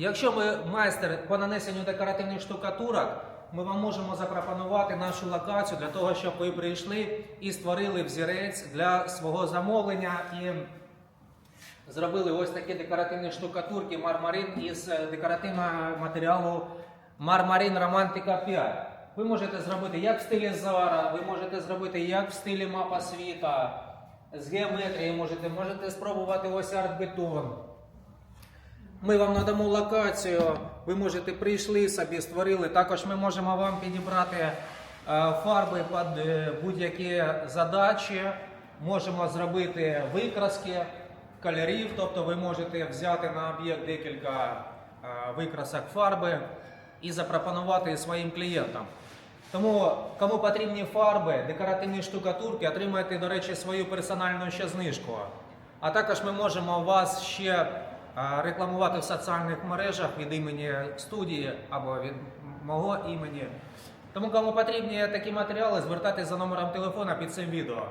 Якщо ви майстер по нанесенню декоративних штукатурок, ми вам можемо запропонувати нашу локацію для того, щоб ви прийшли і створили взірець для свого замовлення і зробили ось такі декоративні штукатурки мармарин із е, декоративного матеріалу Мармарин Романтика 5. Ви можете зробити як в стилі Зара, ви можете зробити як в стилі мапа світа, з геометрії можете, можете спробувати ось арт-бетон. Ми вам надамо локацію, ви можете прийшли собі, створили. Також ми можемо вам підібрати е, фарби під е, будь-які задачі. Можемо зробити викраски кольорів, тобто ви можете взяти на об'єкт декілька е, викрасок фарби і запропонувати своїм клієнтам. Тому, кому потрібні фарби, декоративні штукатурки, отримайте, до речі, свою персональну ще знижку. А також ми можемо вас ще рекламувати в соціальних мережах від імені студії або від мого імені. Тому, кому потрібні такі матеріали, звертайтеся за номером телефона під цим відео.